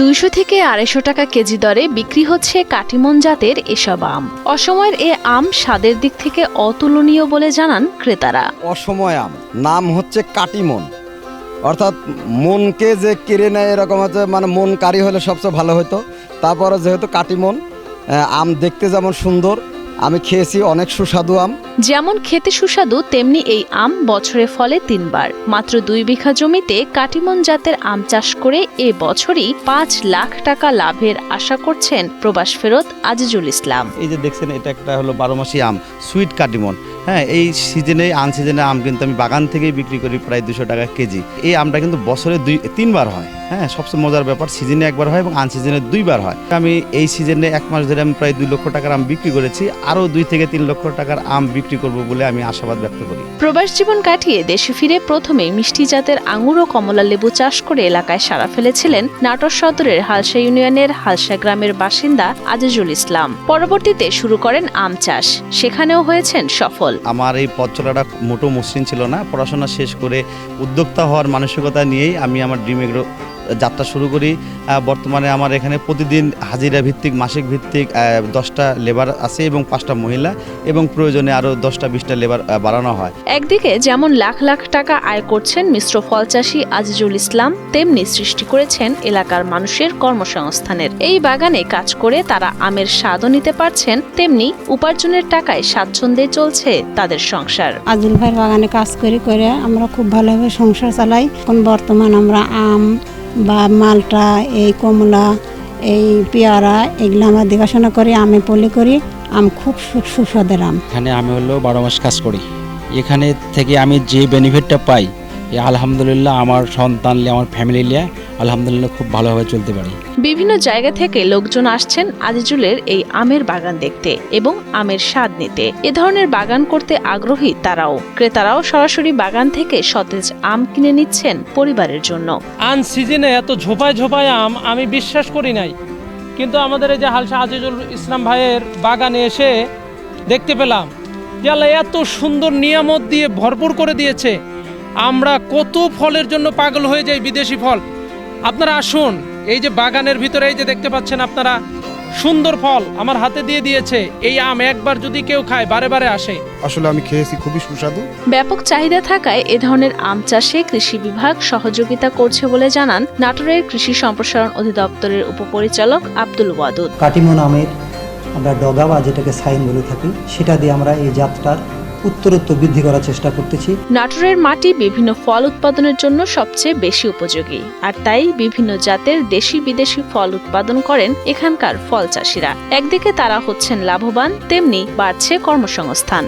দুইশো থেকে আড়াইশো টাকা কেজি দরে বিক্রি হচ্ছে কাটিমন জাতের এসব আম। অসময়ের এ আম স্বাদের দিক থেকে অতুলনীয় বলে জানান ক্রেতারা। অসময় আম, নাম হচ্ছে কাটিমন। অর্থাৎ মনকে যে কেড়ে নেয় এরকম হচ্ছে মানে মন কারি হলে সবচেয়ে ভালো হতো তারপরে যেহেতু কাটিমন আম দেখতে যেমন সুন্দর আমি খেয়েছি অনেক সুস্বাদু আম। যেমন খেতে সুস্বাদু তেমনি এই আম বছরে ফলে তিনবার। মাত্র দুই বিঘা জমিতে কাটিমন জাতের আম চাষ করে এ বছরই পাঁচ লাখ টাকা লাভের আশা করছেন প্রবাস ফেরত আজিজুল ইসলাম। এই যে দেখছেন এটা একটা হলো বারো মাসি আম সুইট কাটিমন। হ্যাঁ এই সিজনে আন সিজনে আম কিন্তু আমি বাগান থেকেই বিক্রি করি প্রায় দুশো টাকা কেজি। এই আমটা কিন্তু বছরে দুই, তিনবার হয়। হ্যাঁ সবচেয়ে মজার ব্যাপার, সিজনে একবার হয় এবং আন সিজনে দুইবার হয়। আমি এই সিজনে এক মাস ধরে আমি প্রায় দুই লক্ষ টাকার আম বিক্রি করেছি। আরও দুই থেকে তিন লক্ষ টাকার আম বিক্রি করব বলে আমি আশাবাদ ব্যক্ত করি। প্রবাস জীবন কাটিয়ে দেশে ফিরে প্রথমে মিষ্টি জাতের আঙুর ও কমলা লেবু চাষ করে এলাকায় সারা ফেলেছিলেন নাটোর সদরের হালসা ইউনিয়নের হালসা গ্রামের বাসিন্দা আজিজুল ইসলাম। পরবর্তীতে শুরু করেন আম চাষ। সেখানেও হয়েছেন সফল। আমার এই পথ চলাটা মোটো মসৃণ ছিল না। পড়াশোনা শেষ করে উদ্যোক্তা হওয়ার মানসিকতা নিয়েই আমি আমার ড্রিমে যাত্রা শুরু করি। বর্তমানে আমার এখানে প্রতিদিন হাজিরা ভিত্তিক মাসিক ভিত্তিক দশটা লেবার আছে এবং পাঁচটা মহিলা এবং প্রয়োজনে আরও দশটা বিশটা লেবার বাড়ানো হয়। একদিকে যেমন লাখ লাখ টাকা আয় করছেন মিশ্র ফল চাষী আজিজুল ইসলাম তেমনি সৃষ্টি করেছেন এলাকার মানুষের কর্মসংস্থানের। এই বাগানে কাজ করে তারা আমের স্বাদও নিতে পারছেন তেমনি উপার্জনের টাকায় স্বাচ্ছন্দ্যে চলছে তাদের সংসার। আজিল ভাইয়ের বাগানে কাজ করি করে আমরা খুব ভালোভাবে সংসার চালাই। এখন বর্তমান আমরা আম বা মালটা, এই কমলা, এই পেয়ারা, এগুলো আমরা দেখাশোনা করি, আমি পলি করি, আম খুব সুস্বাদের আম। এখানে আমি হলো বারো মাস কাজ করি। এখানে থেকে আমি যে বেনিফিটটা পাই আলহামদুলিল্লাহ আমার সন্তান আমার ফ্যামিলি নিয়ে আলহামদুলিল্লাহ খুব ভালোভাবে চলতে পারি। বিভিন্ন জায়গা থেকে লোকজন আসছেন আজিজুলের এই আমের বাগান দেখতে এবং আমের স্বাদ নিতে। এ ধরনের বাগান করতে আগ্রহী তারাও। ক্রেতারাও সরাসরি বাগান থেকে সতেজ আম কিনে নিচ্ছেন পরিবারের জন্য। আন সিজনে এত ঝোপায় ঝোপায় আম আমি বিশ্বাস করি নাই। কিন্তু আমাদের এই যে হালসা আজিজুল ইসলাম ভাইয়ের বাগানে এসে দেখতে পেলাম যে আল্লাহ এত সুন্দর নিয়ামত দিয়ে ভরপুর করে দিয়েছে। আমরা কত ফলের জন্য পাগল হয়ে যাই বিদেশি ফল। আপনারা আসুন এই যে বাগানের ভিতরে এই যে দেখতে পাচ্ছেন আপনারা সুন্দর ফল আমার হাতে দিয়ে দিয়েছে এই আম একবার যদি কেউ খায় বারে বারে আসে। আসলে আমি খেয়েছি খুবই সুস্বাদু। ব্যাপক চাহিদা থাকায় এ ধরনের আম চাষে কৃষি বিভাগ সহযোগিতা করছে বলে জানান নাটোরের কৃষি সম্প্রসারণ অধিদপ্তরের উপপরিচালক আব্দুল ওয়াদুদ। কাটিমন আমের আমরা ডগা বা যেটাকে সাইন বলে থাকি সেটা দিয়ে আমরা এই যাত্রার উত্তরোত্তর বৃদ্ধি করার চেষ্টা করতেছি। নাটোরের মাটি বিভিন্ন ফল উৎপাদনের জন্য সবচেয়ে বেশি উপযোগী। আর তাই বিভিন্ন জাতের দেশি বিদেশি ফল উৎপাদন করেন এখানকার ফল চাষিরা। একদিকে তারা হচ্ছেন লাভবান, তেমনি বাড়ছে কর্মসংস্থান।